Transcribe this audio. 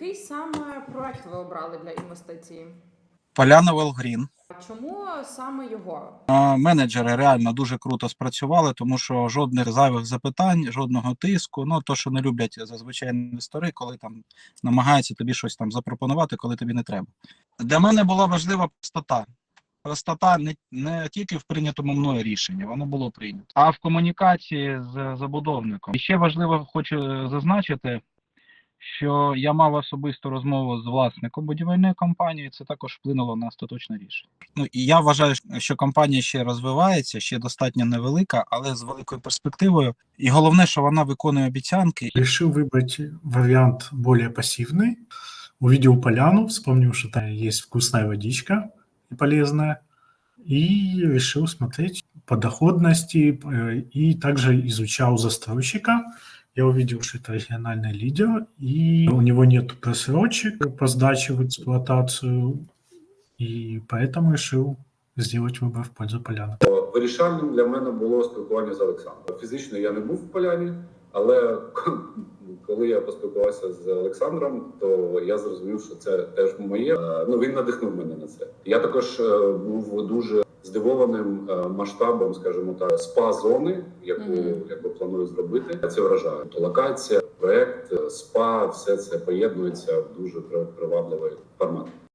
Який саме проект ви обрали для інвестиції? Поляна Велгрін. Чому саме його? А, Менеджери реально дуже круто спрацювали, тому що жодних зайвих запитань, жодного тиску. Ну то, що не люблять зазвичай інвестори, коли там намагаються тобі щось там запропонувати, коли тобі не треба. Для мене була важлива простота. Простота не, не тільки в прийнятому мною рішенні, воно було прийнято, а в комунікації з забудовником. І ще важливо хочу зазначити, що я мав особисту розмову з власником будівельної компанії. Це також вплинуло на остаточне рішення. Ну і я вважаю, що компанія ще розвивається, ще достатньо невелика, але з великою перспективою. І головне, що вона виконує обіцянки. Решил выбрать вариант более пассивный. Увидел поляну, вспомнил, что там есть вкусная водичка и полезная. И решил смотреть по доходности э, и также изучал застройщика. Я увидел, что это региональный лидер, и у него нет просрочек по сдаче в эксплуатацию, и поэтому решил сделать выбор в пользу поляны. Вирішальним для мене було спілкування з Олександром. Фізично я не був в поляні, але коли я поспілкувався з Олександром, то я зрозумів, що це теж моє. Е, Ну він надихнув мене на це. Я також е, був дуже здивованим е, масштабом, скажімо так, спа зони, яку якби планую зробити. Це вражає. То локація, проект, е, спа, все це поєднується в дуже при- привабливий формат.